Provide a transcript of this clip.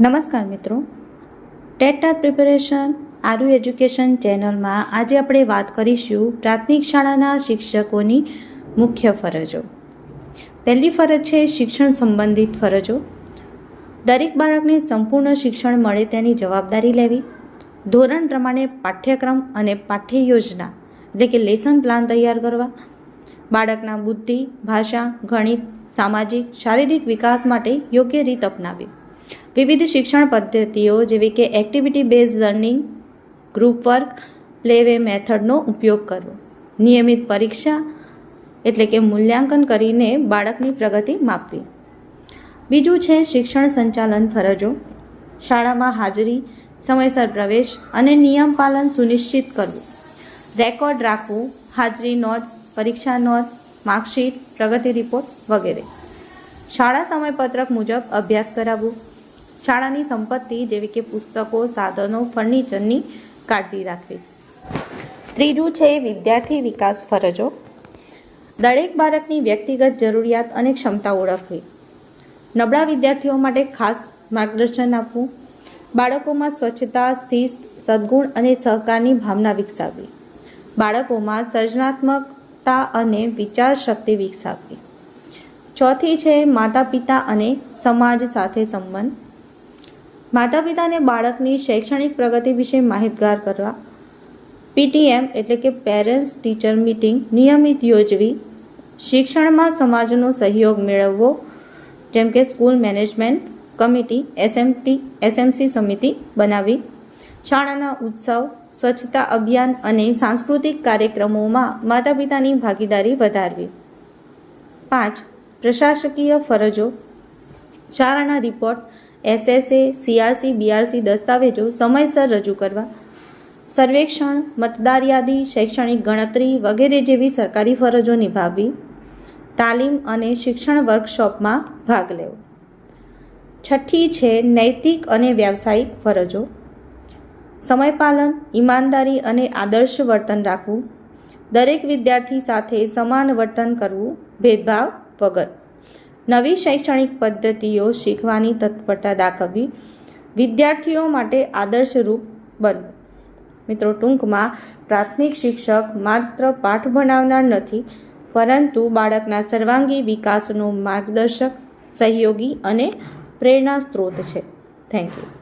નમસ્કાર મિત્રો. ટેટાર preparation Aru education ચેનલમાં આજે આપણે વાત કરીશું પ્રાથમિક શાળાના શિક્ષકોની મુખ્ય ફરજો. પહેલી ફરજ છે શિક્ષણ સંબંધિત ફરજો. દરેક બાળકને સંપૂર્ણ શિક્ષણ મળે તેની જવાબદારી લેવી. ધોરણ પ્રમાણે પાઠ્યક્રમ અને પાઠ્ય યોજના એટલે કે લેસન પ્લાન તૈયાર કરવા. બાળકના બુદ્ધિ, ભાષા, ગણિત, સામાજિક, શારીરિક વિકાસ માટે યોગ્ય રીત અપનાવી વિવિધ શિક્ષણ પદ્ધતિઓ જેવી કે activity base learning group work play way મેથડનો ઉપયોગ કરવો. નિયમિત પરીક્ષા એટલે કે મૂલ્યાંકન કરીને બાળકની પ્રગતિ માપવી. બીજું છે શિક્ષણ સંચાલન ફરજો. શાળામાં હાજરી, સમયસર પ્રવેશ અને નિયમ પાલન સુનિશ્ચિત કરવું. રેકોર્ડ રાખવું, હાજરી નોંધ, પરીક્ષા નોંધ, માર્કશીટ, પ્રગતિ રિપોર્ટ વગેરે. શાળા સમયપત્રક મુજબ અભ્યાસ કરાવવો. શાળાની સંપત્તિ જેવી કે પુસ્તકો, સાધનો, ફર્નિચરની કાળજી રાખવી. ત્રીજું છે વિદ્યાર્થી વિકાસ ફરજો. દરેક બાળકની વ્યક્તિગત જરૂરિયાત અને ક્ષમતા ઓળખવી. નબળા વિદ્યાર્થીઓ માટે ખાસ માર્ગદર્શન આપવું. બાળકોમાં સ્વચ્છતા, શિસ્ત, સદગુણ અને સહકારની ભાવના વિકસાવવી. બાળકોમાં સર્જનાત્મકતા અને વિચાર શક્તિ વિકસાવવી. ચોથી છે માતા પિતા અને સમાજ સાથે સંબંધ. માતા પિતાને બાળકની શૈક્ષણિક પ્રગતિ વિશે માહિતગાર કરવા. પીટીએમ એટલે કે પેરેન્ટ્સ ટીચર મીટિંગ નિયમિત યોજવી. શિક્ષણમાં સમાજનો સહયોગ મેળવવો, જેમ કે school management committee, SMT, SMC સમિતિ બનાવી. શાળાના ઉત્સવ, સ્વચ્છતા અભિયાન અને સાંસ્કૃતિક કાર્યક્રમોમાં માતા પિતાની ભાગીદારી વધારવી. પાંચ, પ્રશાસકીય ફરજો. શાળાના રિપોર્ટ એસએસએ, સીઆરસી, બીઆરસી દસ્તાવેજો સમયસર રજૂ કરવા. સર્વેક્ષણ, મતદાર યાદી, શૈક્ષણિક ગણતરી વગેરે જેવી સરકારી ફરજો નિભાવવી. તાલીમ અને શિક્ષણ વર્કશોપમાં ભાગ લેવો. છઠ્ઠી છે નૈતિક અને વ્યાવસાયિક ફરજો. સમયપાલન, ઈમાનદારી અને આદર્શ વર્તન રાખવું. દરેક વિદ્યાર્થી સાથે સમાન વર્તન કરવું. ભેદભાવ વગર. નવી શૈક્ષણિક પદ્ધતિઓ શીખવાની તત્પરતા દાખવવી. વિદ્યાર્થીઓ માટે આદર્શરૂપ બનવું. મિત્રો, ટૂંકમાં, પ્રાથમિક શિક્ષક માત્ર પાઠ ભણાવનાર નથી, પરંતુ બાળકના સર્વાંગી વિકાસનો માર્ગદર્શક, સહયોગી અને પ્રેરણા સ્ત્રોત છે. Thank you